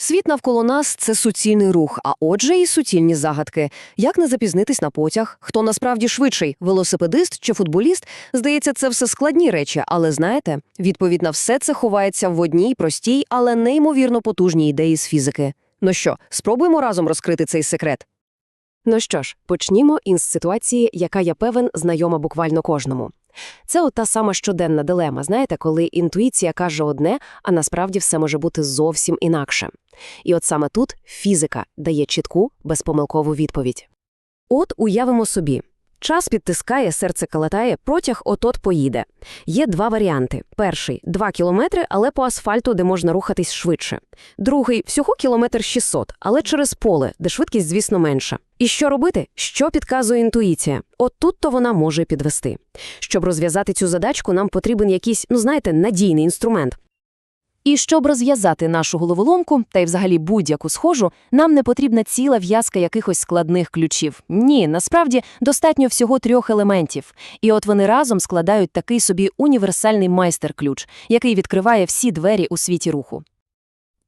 Світ навколо нас це суцільний рух, а отже, і суцільні загадки. Як не запізнитись на потяг? Хто насправді швидший велосипедист чи футболіст? Здається, це все складні речі, але знаєте, відповідь на все це ховається в одній простій, але неймовірно потужній ідеї з фізики. Ну що, спробуємо разом розкрити цей секрет. Ну що ж, почнімо із ситуації, яка я певен знайома буквально кожному. Це от та сама щоденна дилема, знаєте, коли інтуїція каже одне, а насправді все може бути зовсім інакше. І от саме тут фізика дає чітку, безпомилкову відповідь. От уявимо собі. Час підтискає, серце калатає, протяг от-от поїде. Є два варіанти. Перший – 2 кілометри, але по асфальту, де можна рухатись швидше. Другий – всього кілометр 600, але через поле, де швидкість, звісно, менша. І що робити? Що підказує інтуїція? От тут-то вона може підвести. Щоб розв'язати цю задачку, нам потрібен якийсь, ну знаєте, надійний інструмент. І щоб розв'язати нашу головоломку, та й взагалі будь-яку схожу, нам не потрібна ціла в'язка якихось складних ключів. Ні, насправді достатньо всього трьох елементів. І от вони разом складають такий собі універсальний майстер-ключ, який відкриває всі двері у світі руху.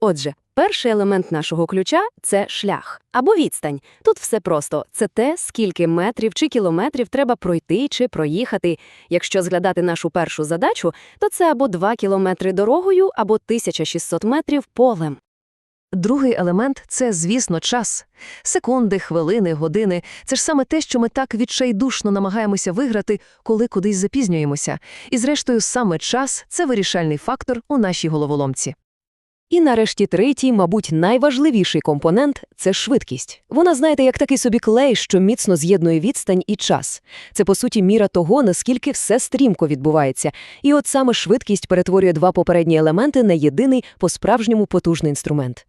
Отже, перший елемент нашого ключа це шлях або відстань. Тут все просто це те, скільки метрів чи кілометрів треба пройти чи проїхати. Якщо згадати нашу першу задачу, то це або 2 кілометри дорогою, або 1600 метрів полем. Другий елемент це, звісно, час. Секунди, хвилини, години це ж саме те, що ми так відчайдушно намагаємося виграти, коли кудись запізнюємося. І, зрештою, саме час це вирішальний фактор у нашій головоломці. І нарешті третій, мабуть, найважливіший компонент це швидкість. Вона, знаєте, як такий собі клей, що міцно з'єднує відстань і час. Це, по суті, міра того, наскільки все стрімко відбувається. І от саме швидкість перетворює два попередні елементи на єдиний по-справжньому потужний інструмент.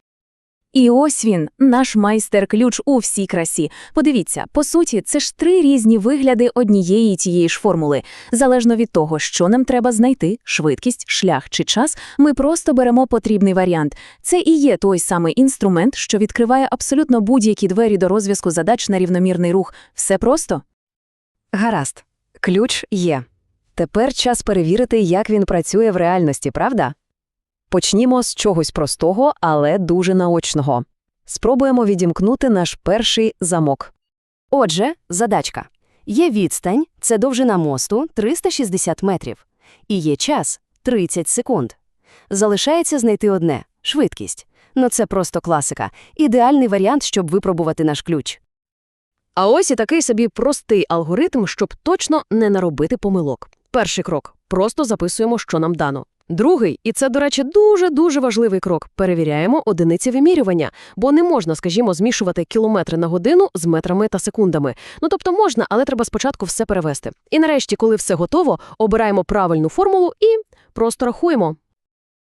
І ось він, наш майстер-ключ у всій красі. Подивіться, по суті, це ж три різні вигляди однієї тієї ж формули. Залежно від того, що нам треба знайти, швидкість, шлях чи час, ми просто беремо потрібний варіант. Це і є той самий інструмент, що відкриває абсолютно будь-які двері до розв'язку задач на рівномірний рух. Все просто. Гаразд. Ключ є. Тепер час перевірити, як він працює в реальності, правда? Почнімо з чогось простого, але дуже наочного. Спробуємо відімкнути наш перший замок. Отже, задачка. Є відстань, це довжина мосту 360 метрів. І є час 30 секунд. Залишається знайти одне – швидкість. Ну це просто класика. Ідеальний варіант, щоб випробувати наш ключ. А ось і такий собі простий алгоритм, щоб точно не наробити помилок. Перший крок – просто записуємо, що нам дано. Другий, і це, до речі, дуже-дуже важливий крок – перевіряємо одиниці вимірювання, бо не можна, скажімо, змішувати кілометри на годину з метрами та секундами. Ну тобто можна, але треба спочатку все перевести. І нарешті, коли все готово, обираємо правильну формулу і просто рахуємо.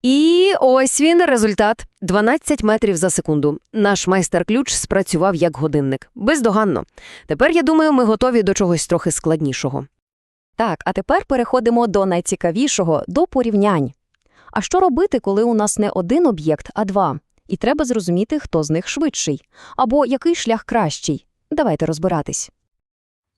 І ось він результат. 12 метрів за секунду. Наш майстер-ключ спрацював як годинник. Бездоганно. Тепер, я думаю, ми готові до чогось трохи складнішого. Так, а тепер переходимо до найцікавішого до порівнянь. А що робити, коли у нас не один об'єкт, а два? І треба зрозуміти, хто з них швидший, або який шлях кращий. Давайте розбиратись.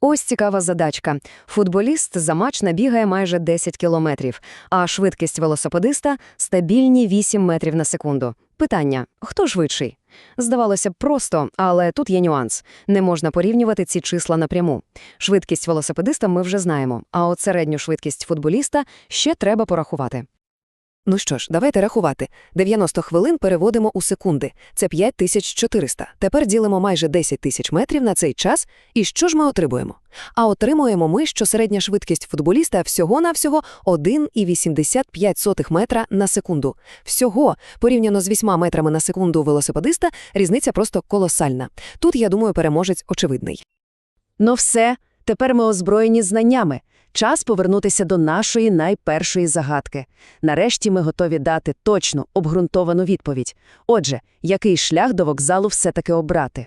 Ось цікава задачка. Футболіст за матч набігає майже 10 кілометрів, а швидкість велосипедиста – стабільні 8 метрів на секунду. Питання – хто швидший? Здавалося б просто, але тут є нюанс. Не можна порівнювати ці числа напряму. Швидкість велосипедиста ми вже знаємо, а от середню швидкість футболіста ще треба порахувати. Ну що ж, давайте рахувати. 90 хвилин переводимо у секунди. Це 5400. Тепер ділимо майже 10 тисяч метрів на цей час. І що ж ми отримуємо? А отримуємо ми, що середня швидкість футболіста всього-навсього 1,85 метра на секунду. Всього, порівняно з 8 метрами на секунду велосипедиста, різниця просто колосальна. Тут, я думаю, переможець очевидний. Ну все, тепер ми озброєні знаннями. Час повернутися до нашої найпершої загадки. Нарешті ми готові дати точну, обґрунтовану відповідь. Отже, який шлях до вокзалу все-таки обрати?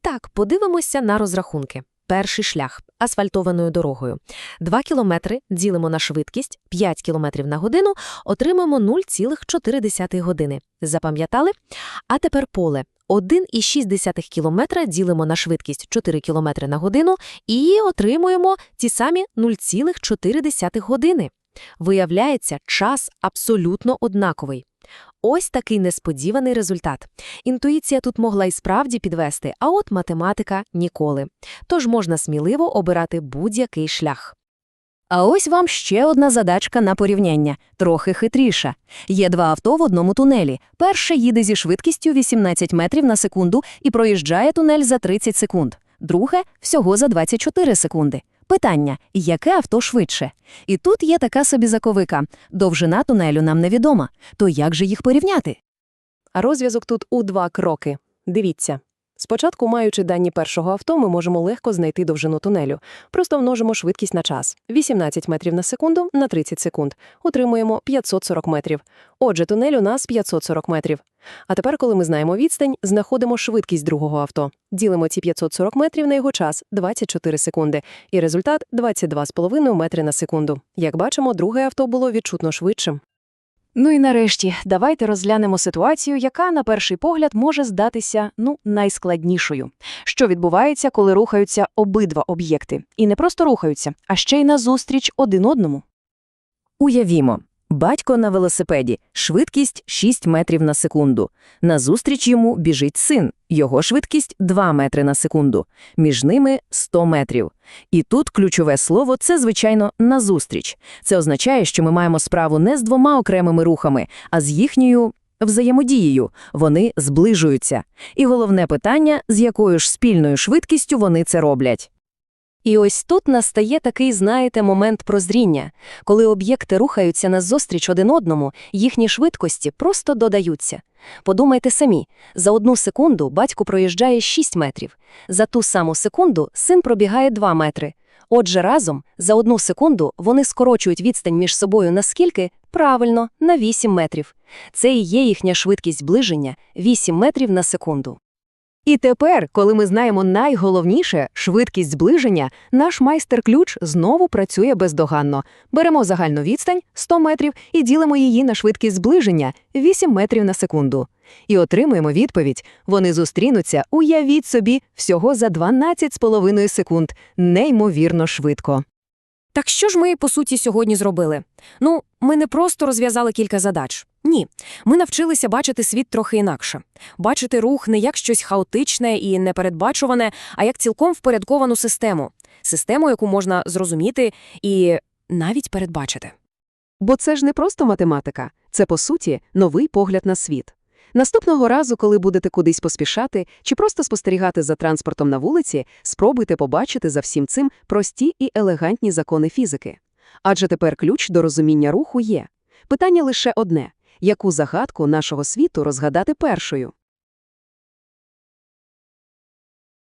Так, подивимося на розрахунки. Перший шлях – асфальтованою дорогою. 2 кілометри ділимо на швидкість 5 кілометрів на годину, отримаємо 0,4 години. Запам'ятали? А тепер поле. 1,6 кілометра ділимо на швидкість 4 кілометри на годину і отримуємо ті самі 0,4 години. Виявляється, час абсолютно однаковий. ось такий несподіваний результат. Інтуїція тут могла і справді підвести, а от математика – ніколи. Тож можна сміливо обирати будь-який шлях. А ось вам ще одна задачка на порівняння, трохи хитріша. Є два авто в одному тунелі. Перше їде зі швидкістю 18 метрів на секунду і проїжджає тунель за 30 секунд. Друге – всього за 24 секунди. Питання – яке авто швидше? І тут є така собі заковика. Довжина тунелю нам невідома. То як же їх порівняти? А розв'язок тут у два кроки. Дивіться. Спочатку, маючи дані першого авто, ми можемо легко знайти довжину тунелю. Просто множимо швидкість на час. 18 метрів на секунду на 30 секунд. Отримуємо 540 метрів. Отже, тунель у нас 540 метрів. А тепер, коли ми знаємо відстань, знаходимо швидкість другого авто. Ділимо ці 540 метрів на його час – 24 секунди. І результат – 22,5 метри на секунду. Як бачимо, друге авто було відчутно швидшим. Ну і нарешті, давайте розглянемо ситуацію, яка на перший погляд може здатися ну найскладнішою. Що відбувається, коли рухаються обидва об'єкти, і не просто рухаються, а ще й назустріч один одному. Уявімо. Батько на велосипеді, швидкість 6 метрів на секунду. Назустріч йому біжить син, його швидкість 2 метри на секунду. Між ними 100 метрів. І тут ключове слово – це, звичайно, назустріч. Це означає, що ми маємо справу не з двома окремими рухами, а з їхньою взаємодією. Вони зближуються. І головне питання – з якою ж спільною швидкістю вони це роблять. І ось тут настає такий, знаєте, момент прозріння. Коли об'єкти рухаються назустріч один одному, їхні швидкості просто додаються. Подумайте самі, за одну секунду батько проїжджає 6 метрів, за ту саму секунду син пробігає 2 метри. Отже, разом за одну секунду вони скорочують відстань між собою наскільки? Правильно, на 8 метрів. Це і є їхня швидкість зближення – 8 метрів на секунду. І тепер, коли ми знаємо найголовніше – швидкість зближення, наш майстер-ключ знову працює бездоганно. Беремо загальну відстань – 100 метрів і ділимо її на швидкість зближення – 8 метрів на секунду. І отримуємо відповідь. Вони зустрінуться, уявіть собі, всього за 12,5 секунд. Неймовірно швидко. Так що ж ми, по суті, сьогодні зробили? Ну, ми не просто розв'язали кілька задач. Ні, ми навчилися бачити світ трохи інакше. Бачити рух не як щось хаотичне і непередбачуване, а як цілком впорядковану систему. Систему, яку можна зрозуміти і навіть передбачити. Бо це ж не просто математика, це, по суті, новий погляд на світ. Наступного разу, коли будете кудись поспішати чи просто спостерігати за транспортом на вулиці, спробуйте побачити за всім цим прості і елегантні закони фізики. Адже тепер ключ до розуміння руху є. Питання лише одне – яку загадку нашого світу розгадати першою?